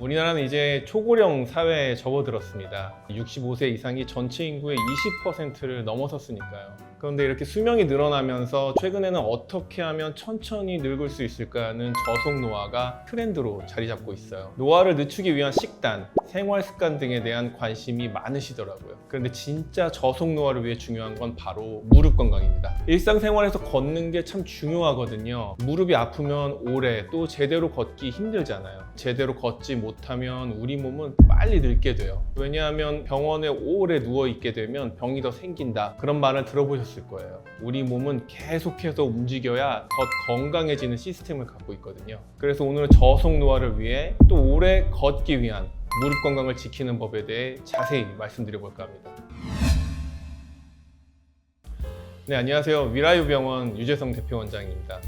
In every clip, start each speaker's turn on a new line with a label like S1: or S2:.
S1: 우리나라는 이제 초고령 사회에 접어들었습니다. 65세 이상이 전체 인구의 20%를 넘어섰으니까요. 그런데 이렇게 수명이 늘어나면서 최근에는 어떻게 하면 천천히 늙을 수 있을까는 저속 노화가 트렌드로 자리 잡고 있어요. 노화를 늦추기 위한 식단, 생활 습관 등에 대한 관심이 많으시더라고요. 그런데 진짜 저속 노화를 위해 중요한 건 바로 무릎 건강입니다. 일상생활에서 걷는 게 참 중요하거든요. 무릎이 아프면 오래 또 제대로 걷기 힘들잖아요. 제대로 걷지 못 하면 우리 몸은 빨리 늙게 돼요. 왜냐하면 병원에 오래 누워 있게 되면 병이 더 생긴다. 그런 말을 들어보셨을 거예요. 우리 몸은 계속해서 움직여야 더 건강해지는 시스템을 갖고 있거든요. 그래서 오늘은 저속 노화를 위해 또 오래 걷기 위한 무릎 건강을 지키는 법에 대해 자세히 말씀드려 볼까 합니다. 네, 안녕하세요. 위라유 병원 유재성 대표 원장입니다.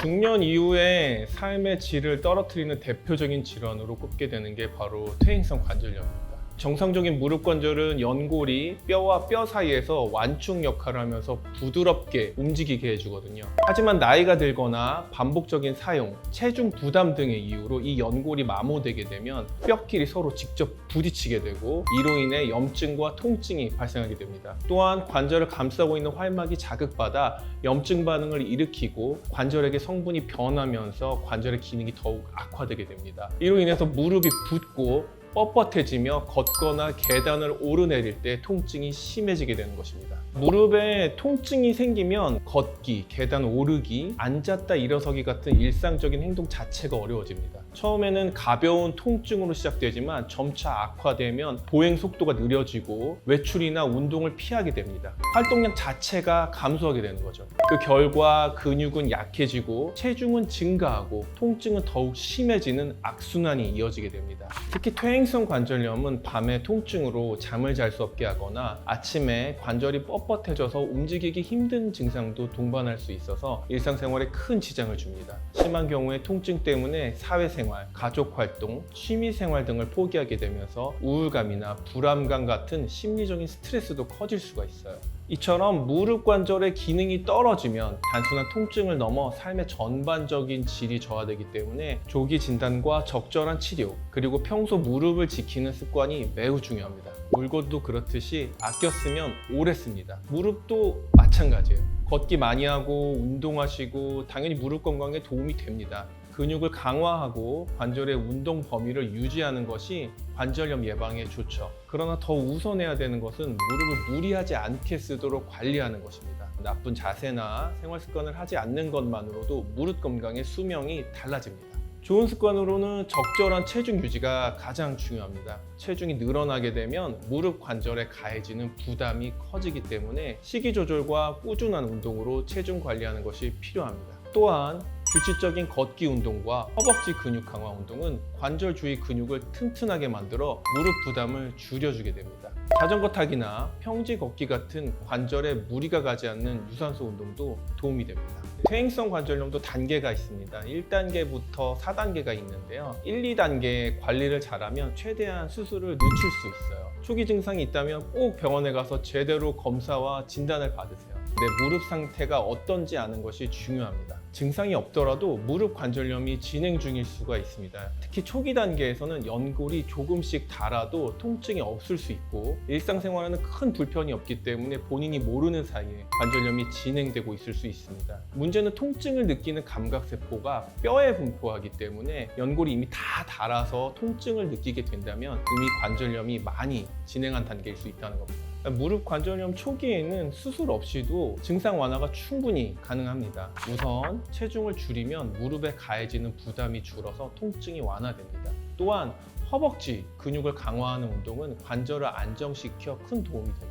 S1: 중년 이후에 삶의 질을 떨어뜨리는 대표적인 질환으로 꼽게 되는 게 바로 퇴행성 관절염입니다. 정상적인 무릎 관절은 연골이 뼈와 뼈 사이에서 완충 역할을 하면서 부드럽게 움직이게 해주거든요. 하지만 나이가 들거나 반복적인 사용, 체중 부담 등의 이유로 이 연골이 마모되게 되면 뼈끼리 서로 직접 부딪히게 되고 이로 인해 염증과 통증이 발생하게 됩니다. 또한 관절을 감싸고 있는 활막이 자극받아 염증 반응을 일으키고 관절에게 성분이 변하면서 관절의 기능이 더욱 악화되게 됩니다. 이로 인해서 무릎이 붓고 뻣뻣해지며 걷거나 계단을 오르내릴 때 통증이 심해지게 되는 것입니다. 무릎에 통증이 생기면 걷기, 계단 오르기, 앉았다 일어서기 같은 일상적인 행동 자체가 어려워집니다. 처음에는 가벼운 통증으로 시작되지만 점차 악화되면 보행 속도가 느려지고 외출이나 운동을 피하게 됩니다. 활동량 자체가 감소하게 되는 거죠. 그 결과 근육은 약해지고 체중은 증가하고 통증은 더욱 심해지는 악순환이 이어지게 됩니다. 특히 퇴행성 관절염은 밤에 통증으로 잠을 잘 수 없게 하거나 아침에 관절이 뻣뻣해져서 움직이기 힘든 증상도 동반할 수 있어서 일상생활에 큰 지장을 줍니다. 심한 경우에 통증 때문에 사회생활, 가족 활동, 취미 생활 등을 포기하게 되면서 우울감이나 불안감 같은 심리적인 스트레스도 커질 수가 있어요. 이처럼 무릎 관절의 기능이 떨어지면 단순한 통증을 넘어 삶의 전반적인 질이 저하되기 때문에 조기 진단과 적절한 치료 그리고 평소 무릎을 지키는 습관이 매우 중요합니다. 물건도 그렇듯이 아껴 쓰면 오래 씁니다. 무릎도 마찬가지예요. 걷기 많이 하고 운동하시고 당연히 무릎 건강에 도움이 됩니다. 근육을 강화하고 관절의 운동 범위를 유지하는 것이 관절염 예방에 좋죠. 그러나 더 우선해야 되는 것은 무릎을 무리하지 않게 쓰도록 관리하는 것입니다. 나쁜 자세나 생활 습관을 하지 않는 것만으로도 무릎 건강의 수명이 달라집니다. 좋은 습관으로는 적절한 체중 유지가 가장 중요합니다. 체중이 늘어나게 되면 무릎 관절에 가해지는 부담이 커지기 때문에 식이 조절과 꾸준한 운동으로 체중 관리하는 것이 필요합니다. 또한 규칙적인 걷기 운동과 허벅지 근육 강화 운동은 관절 주위 근육을 튼튼하게 만들어 무릎 부담을 줄여주게 됩니다. 자전거 타기나 평지 걷기 같은 관절에 무리가 가지 않는 유산소 운동도 도움이 됩니다. 퇴행성 관절염도 단계가 있습니다. 1단계부터 4단계가 있는데요. 1, 2단계 관리를 잘하면 최대한 수술을 늦출 수 있어요. 초기 증상이 있다면 꼭 병원에 가서 제대로 검사와 진단을 받으세요. 내 무릎 상태가 어떤지 아는 것이 중요합니다. 증상이 없더라도 무릎 관절염이 진행 중일 수가 있습니다. 특히 초기 단계에서는 연골이 조금씩 닳아도 통증이 없을 수 있고 일상생활에는 큰 불편이 없기 때문에 본인이 모르는 사이에 관절염이 진행되고 있을 수 있습니다. 문제는 통증을 느끼는 감각세포가 뼈에 분포하기 때문에 연골이 이미 다 닳아서 통증을 느끼게 된다면 이미 관절염이 많이 진행한 단계일 수 있다는 겁니다. 무릎 관절염 초기에는 수술 없이도 증상 완화가 충분히 가능합니다. 우선 체중을 줄이면 무릎에 가해지는 부담이 줄어서 통증이 완화됩니다. 또한 허벅지 근육을 강화하는 운동은 관절을 안정시켜 큰 도움이 됩니다.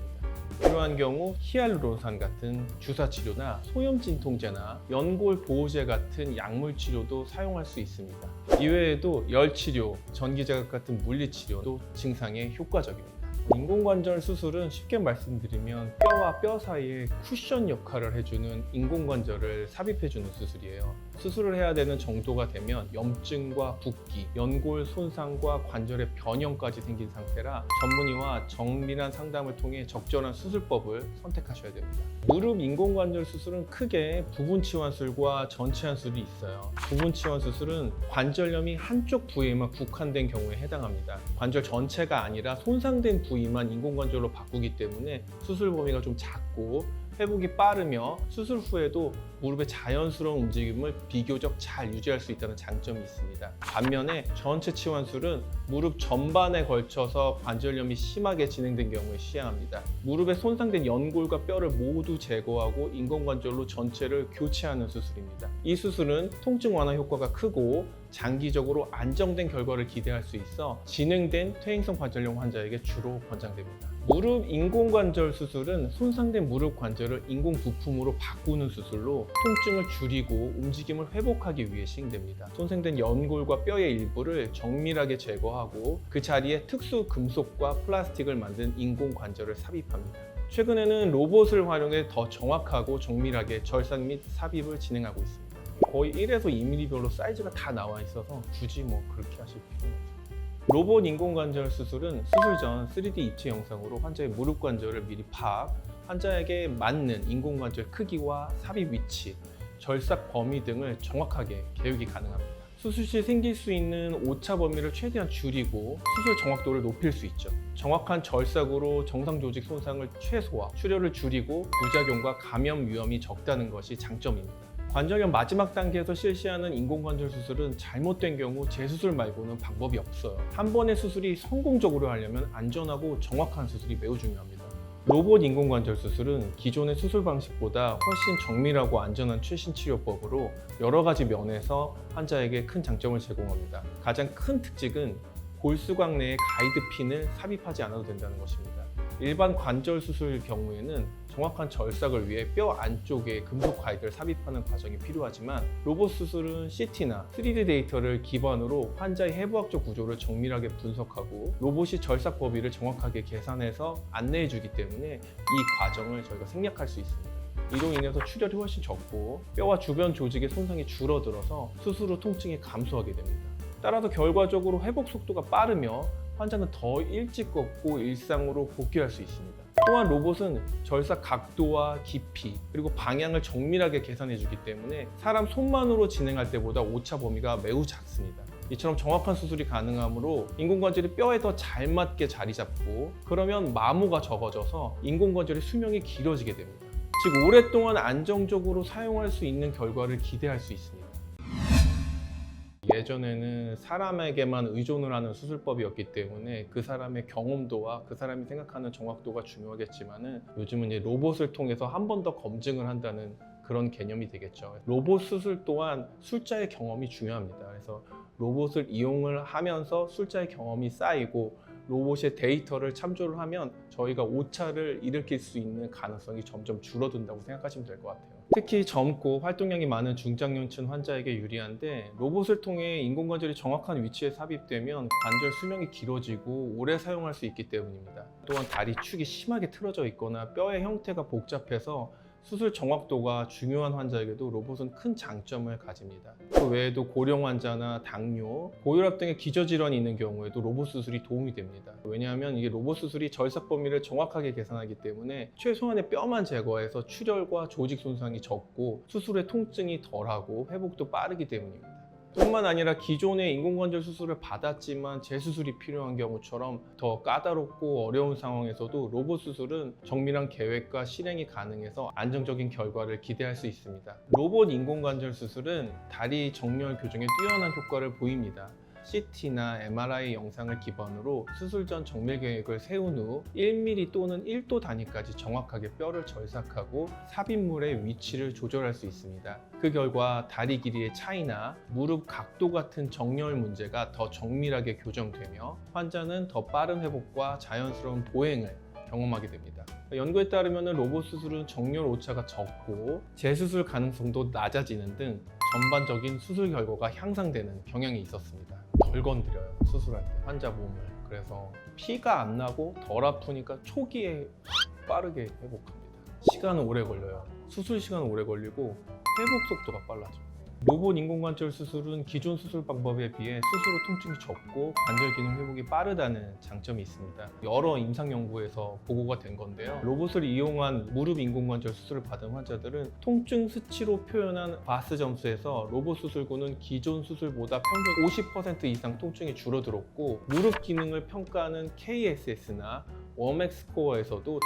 S1: 필요한 경우 히알루론산 같은 주사 치료나 소염 진통제나 연골 보호제 같은 약물 치료도 사용할 수 있습니다. 이외에도 열 치료, 전기 자극 같은 물리 치료도 증상에 효과적입니다. 인공관절 수술은 쉽게 말씀드리면 뼈와 뼈 사이에 쿠션 역할을 해주는 인공관절을 삽입해주는 수술이에요. 수술을 해야 되는 정도가 되면 염증과 붓기, 연골 손상과 관절의 변형까지 생긴 상태라 전문의와 정밀한 상담을 통해 적절한 수술법을 선택하셔야 됩니다. 무릎 인공관절 수술은 크게 부분 치환술과 전치 환술이 있어요. 부분 치환 수술은 관절염이 한쪽 부위에만 국한된 경우에 해당합니다. 관절 전체가 아니라 손상된 부위 만 인공관절로 바꾸기 때문에 수술 범위가 좀 작고 회복이 빠르며 수술 후에도 무릎의 자연스러운 움직임을 비교적 잘 유지할 수 있다는 장점이 있습니다. 반면에 전체 치환술은 무릎 전반에 걸쳐서 관절염이 심하게 진행된 경우에 시행합니다. 무릎에 손상된 연골과 뼈를 모두 제거하고 인공관절로 전체를 교체하는 수술입니다. 이 수술은 통증 완화 효과가 크고 장기적으로 안정된 결과를 기대할 수 있어 진행된 퇴행성 관절염 환자에게 주로 권장됩니다. 무릎 인공관절 수술은 손상된 무릎 관절을 인공 부품으로 바꾸는 수술로 통증을 줄이고 움직임을 회복하기 위해 시행됩니다. 손상된 연골과 뼈의 일부를 정밀하게 제거하고 그 자리에 특수 금속과 플라스틱을 만든 인공 관절을 삽입합니다. 최근에는 로봇을 활용해 더 정확하고 정밀하게 절삭 및 삽입을 진행하고 있습니다. 거의 1에서 2mm별로 사이즈가 다 나와 있어서 굳이 뭐 그렇게 하실 필요는 없어요. 로봇 인공관절 수술은 수술 전 3D 입체 영상으로 환자의 무릎 관절을 미리 파악, 환자에게 맞는 인공관절 크기와 삽입 위치, 절삭 범위 등을 정확하게 계획이 가능합니다. 수술 시 생길 수 있는 오차 범위를 최대한 줄이고 수술 정확도를 높일 수 있죠. 정확한 절삭으로 정상 조직 손상을 최소화, 출혈을 줄이고 부작용과 감염 위험이 적다는 것이 장점입니다. 관절염 마지막 단계에서 실시하는 인공관절 수술은 잘못된 경우 재수술 말고는 방법이 없어요. 한 번의 수술이 성공적으로 하려면 안전하고 정확한 수술이 매우 중요합니다. 로봇 인공관절 수술은 기존의 수술 방식보다 훨씬 정밀하고 안전한 최신 치료법으로 여러 가지 면에서 환자에게 큰 장점을 제공합니다. 가장 큰 특징은 골수광 내에 가이드 핀을 삽입하지 않아도 된다는 것입니다. 일반 관절 수술 경우에는 정확한 절삭을 위해 뼈 안쪽에 금속 가이드를 삽입하는 과정이 필요하지만 로봇 수술은 CT나 3D 데이터를 기반으로 환자의 해부학적 구조를 정밀하게 분석하고 로봇이 절삭 범위를 정확하게 계산해서 안내해 주기 때문에 이 과정을 저희가 생략할 수 있습니다. 이로 인해서 출혈이 훨씬 적고 뼈와 주변 조직의 손상이 줄어들어서 수술 후 통증이 감소하게 됩니다. 따라서 결과적으로 회복 속도가 빠르며 환자는 더 일찍 걷고 일상으로 복귀할 수 있습니다. 또한 로봇은 절삭 각도와 깊이 그리고 방향을 정밀하게 계산해 주기 때문에 사람 손만으로 진행할 때보다 오차 범위가 매우 작습니다. 이처럼 정확한 수술이 가능하므로 인공관절이 뼈에 더 잘 맞게 자리 잡고 그러면 마모가 적어져서 인공관절의 수명이 길어지게 됩니다. 즉 오랫동안 안정적으로 사용할 수 있는 결과를 기대할 수 있습니다. 예전에는 사람에게만 의존을 하는 수술법이었기 때문에 그 사람의 경험도와 그 사람이 생각하는 정확도가 중요하겠지만은 요즘은 이제 로봇을 통해서 한 번 더 검증을 한다는 그런 개념이 되겠죠. 로봇 수술 또한 술자의 경험이 중요합니다. 그래서 로봇을 이용을 하면서 술자의 경험이 쌓이고 로봇의 데이터를 참조를 하면 저희가 오차를 일으킬 수 있는 가능성이 점점 줄어든다고 생각하시면 될 것 같아요. 특히 젊고 활동량이 많은 중장년층 환자에게 유리한데 로봇을 통해 인공관절이 정확한 위치에 삽입되면 관절 수명이 길어지고 오래 사용할 수 있기 때문입니다. 또한 다리 축이 심하게 틀어져 있거나 뼈의 형태가 복잡해서 수술 정확도가 중요한 환자에게도 로봇은 큰 장점을 가집니다. 그 외에도 고령 환자나 당뇨, 고혈압 등의 기저질환이 있는 경우에도 로봇 수술이 도움이 됩니다. 왜냐하면 이게 로봇 수술이 절삭 범위를 정확하게 계산하기 때문에 최소한의 뼈만 제거해서 출혈과 조직 손상이 적고 수술의 통증이 덜하고 회복도 빠르기 때문입니다. 뿐만 아니라 기존의 인공관절 수술을 받았지만 재수술이 필요한 경우처럼 더 까다롭고 어려운 상황에서도 로봇 수술은 정밀한 계획과 실행이 가능해서 안정적인 결과를 기대할 수 있습니다. 로봇 인공관절 수술은 다리 정렬 교정에 뛰어난 효과를 보입니다. CT나 MRI 영상을 기반으로 수술 전 정밀 계획을 세운 후 1mm 또는 1도 단위까지 정확하게 뼈를 절삭하고 삽입물의 위치를 조절할 수 있습니다. 그 결과 다리 길이의 차이나 무릎 각도 같은 정렬 문제가 더 정밀하게 교정되며 환자는 더 빠른 회복과 자연스러운 보행을 경험하게 됩니다. 연구에 따르면 로봇 수술은 정렬 오차가 적고 재수술 가능성도 낮아지는 등 전반적인 수술 결과가 향상되는 경향이 있었습니다. 덜 건드려요 수술할 때 환자 몸을 그래서 피가 안 나고 덜 아프니까 초기에 확 빠르게 회복합니다. 시간은 오래 걸려요. 수술 시간은 오래 걸리고 회복 속도가 빨라져. 로봇 인공관절 수술은 기존 수술 방법에 비해 스스로 통증이 적고 관절 기능 회복이 빠르다는 장점이 있습니다. 여러 임상 연구에서 보고가 된 건데요. 로봇을 이용한 무릎 인공관절 수술을 받은 환자들은 통증 수치로 표현한 바스 점수에서 로봇 수술구는 기존 수술보다 평균 50% 이상 통증이 줄어들었고 무릎 기능을 평가하는 KSS나 워맥 스코어에서도 더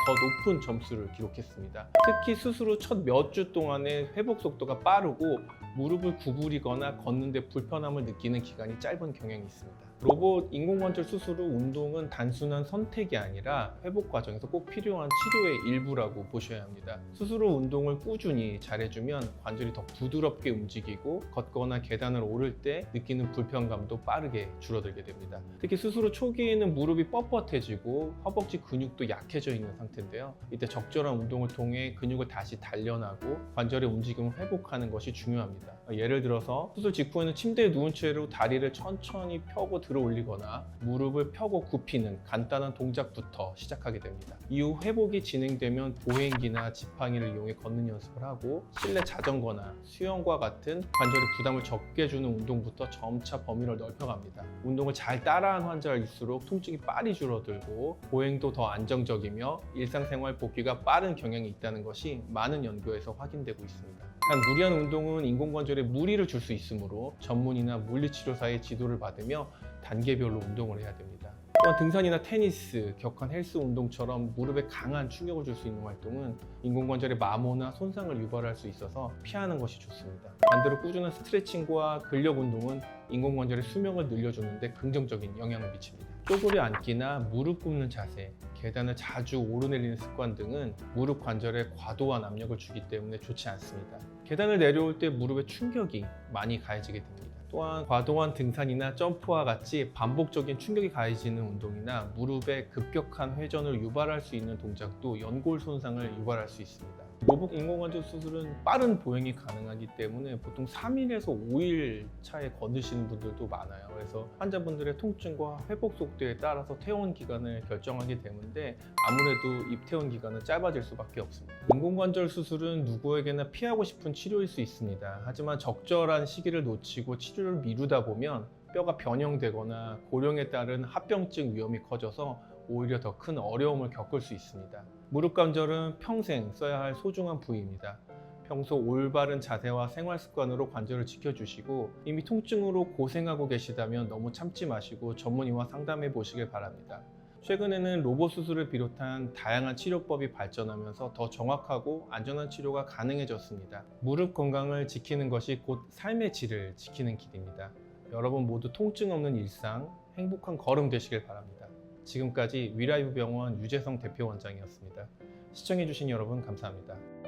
S1: 높은 점수를 기록했습니다. 특히 수술 후 첫 몇 주 동안의 회복 속도가 빠르고 무릎 을 구부리거나 걷는데 불편함을 느끼는 기간이 짧은 경향이 있습니다. 로봇 인공관절 수술 후 운동은 단순한 선택이 아니라 회복 과정에서 꼭 필요한 치료의 일부라고 보셔야 합니다. 수술 후 운동을 꾸준히 잘해주면 관절이 더 부드럽게 움직이고 걷거나 계단을 오를 때 느끼는 불편감도 빠르게 줄어들게 됩니다. 특히 수술 후 초기에는 무릎이 뻣뻣해지고 허벅지 근육도 약해져 있는 상태인데요. 이때 적절한 운동을 통해 근육을 다시 단련하고 관절의 움직임을 회복하는 것이 중요합니다. 예를 들어서 수술 직후에는 침대에 누운 채로 다리를 천천히 펴고 들어 올리거나 무릎을 펴고 굽히는 간단한 동작부터 시작하게 됩니다. 이후 회복이 진행되면 보행기나 지팡이를 이용해 걷는 연습을 하고 실내 자전거나 수영과 같은 관절의 부담을 적게 주는 운동부터 점차 범위를 넓혀갑니다. 운동을 잘 따라한 환자일수록 통증이 빨리 줄어들고 보행도 더 안정적이며 일상생활 복귀가 빠른 경향이 있다는 것이 많은 연구에서 확인되고 있습니다. 단 무리한 운동은 인공관절에 무리를 줄 수 있으므로 전문이나 물리치료사의 지도를 받으며 단계별로 운동을 해야 됩니다. 또한 등산이나 테니스, 격한 헬스 운동처럼 무릎에 강한 충격을 줄 수 있는 활동은 인공관절의 마모나 손상을 유발할 수 있어서 피하는 것이 좋습니다. 반대로 꾸준한 스트레칭과 근력 운동은 인공관절의 수명을 늘려주는데 긍정적인 영향을 미칩니다. 쪼그려 앉기나 무릎 꿇는 자세, 계단을 자주 오르내리는 습관 등은 무릎 관절에 과도한 압력을 주기 때문에 좋지 않습니다. 계단을 내려올 때 무릎에 충격이 많이 가해지게 됩니다. 또한 과도한 등산이나 점프와 같이 반복적인 충격이 가해지는 운동이나 무릎의 급격한 회전을 유발할 수 있는 동작도 연골 손상을 유발할 수 있습니다. 로봇 인공관절 수술은 빠른 보행이 가능하기 때문에 보통 3일에서 5일 차에 거두시는 분들도 많아요. 그래서 환자분들의 통증과 회복 속도에 따라서 퇴원 기간을 결정하게 되는데 아무래도 입퇴원 기간은 짧아질 수밖에 없습니다. 인공관절 수술은 누구에게나 피하고 싶은 치료일 수 있습니다. 하지만 적절한 시기를 놓치고 치료를 미루다 보면 뼈가 변형되거나 고령에 따른 합병증 위험이 커져서 오히려 더 큰 어려움을 겪을 수 있습니다. 무릎 관절은 평생 써야 할 소중한 부위입니다. 평소 올바른 자세와 생활 습관으로 관절을 지켜주시고 이미 통증으로 고생하고 계시다면 너무 참지 마시고 전문의와 상담해 보시길 바랍니다. 최근에는 로봇 수술을 비롯한 다양한 치료법이 발전하면서 더 정확하고 안전한 치료가 가능해졌습니다. 무릎 건강을 지키는 것이 곧 삶의 질을 지키는 길입니다. 여러분 모두 통증 없는 일상, 행복한 걸음 되시길 바랍니다. 지금까지 위라이브 병원 유재성 대표 원장이었습니다. 시청해주신 여러분 감사합니다.